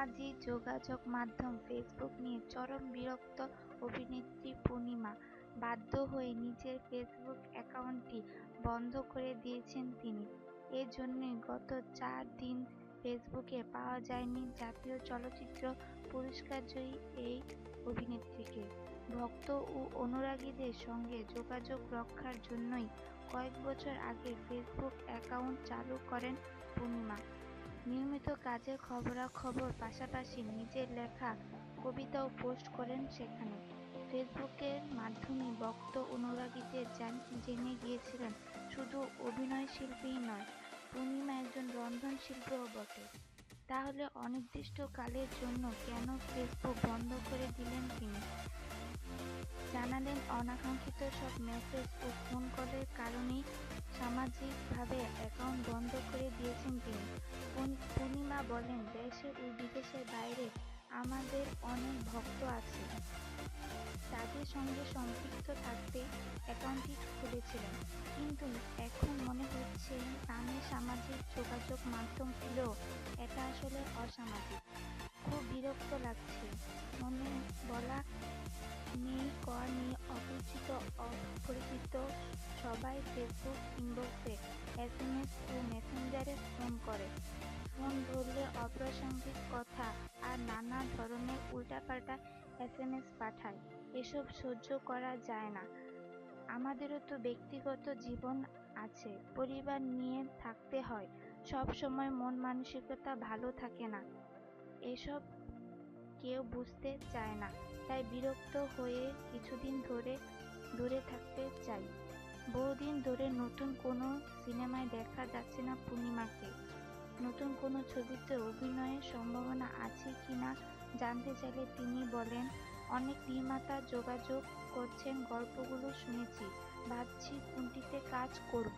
সামাজিক যোগাযোগ মাধ্যম ফেসবুক নিয়ে চরম বিরক্ত অভিনেত্রী পূর্ণিমা। বাধ্য হয়ে নিজের ফেসবুক অ্যাকাউন্টটি বন্ধ করে দিয়েছেন তিনি। এ জন্যই গত চার দিন ফেসবুকে পাওয়া যায়নি জাতীয় চলচ্চিত্র পুরস্কারজয়ী এই অভিনেত্রীকে। ভক্ত ও অনুরাগীদের সঙ্গে যোগাযোগ রক্ষার জন্যই কয়েক বছর আগে ফেসবুক অ্যাকাউন্ট চালু করেন পূর্ণিমা। নিয়মিত কাজের খবরাখবর পাশাপাশি নিজের লেখা, কবিতাও পোস্ট করেন সেখানে। ফেসবুকের মাধ্যমে ভক্ত অনুরাগীদের জান- গিয়েছিলেন, শুধু অভিনয় শিল্পীই নয়, পূর্ণিমা একজন রন্ধনশিল্পীও বটে। তাহলে অনির্দিষ্টকালের জন্য কেন ফেসবুক বন্ধ করে দিলেন তিনি? জানালেন অনাকাঙ্ক্ষিত সব মেসেজ ও ফোন কলের কারণেই সামাজিকভাবে অ্যাকাউন্ট বন্ধ করে দিয়েছেন তিনি। বলেন, দেশে ও বিদেশের বাইরে আমাদের অনেক ভক্ত আছে। তাদের সঙ্গে সম্পৃক্ত থাকতে অ্যাকাউন্টটি খুলেছিলেন। কিন্তু এখন মনে হচ্ছে নামে সামাজিক যোগাযোগ মাধ্যম হলেও এটা আসলে অসামাজিক। খুব বিরক্ত লাগছে। মনে বলা নেই, কর নেই অপরিচিত অপরিচিত সবাই ফেসবুক ইনবক্সে এস এম এস ও মেসেঞ্জারে ফোন অপ্রাসঙ্গিক কথা আর নানা ধরনের উল্টাপাল্টা এস এম এস পাঠায়, এসব সহ্য করা যায় না। আমাদেরও তো ব্যক্তিগত জীবন আছে, পরিবার নিয়ে থাকতে হয়, সব সময় মন মানসিকতা ভালো থাকে না। এসব কেউ বুঝতে চায় না, তাই বিরক্ত হয়ে কিছুদিন ধরে দূরে থাকতে চাই। বহুদিন ধরে নতুন কোনো সিনেমায় দেখা যাচ্ছে না পূর্ণিমাকে। নতুন কোনো ছবিতে অভিনয়ের সম্ভাবনা আছে কি না জানতে চাইলে তিনি বলেন, অনেক নির্মাতা যোগাযোগ করছেন, গল্পগুলো শুনেছি, ভাবছি কোনটিতে কাজ করব।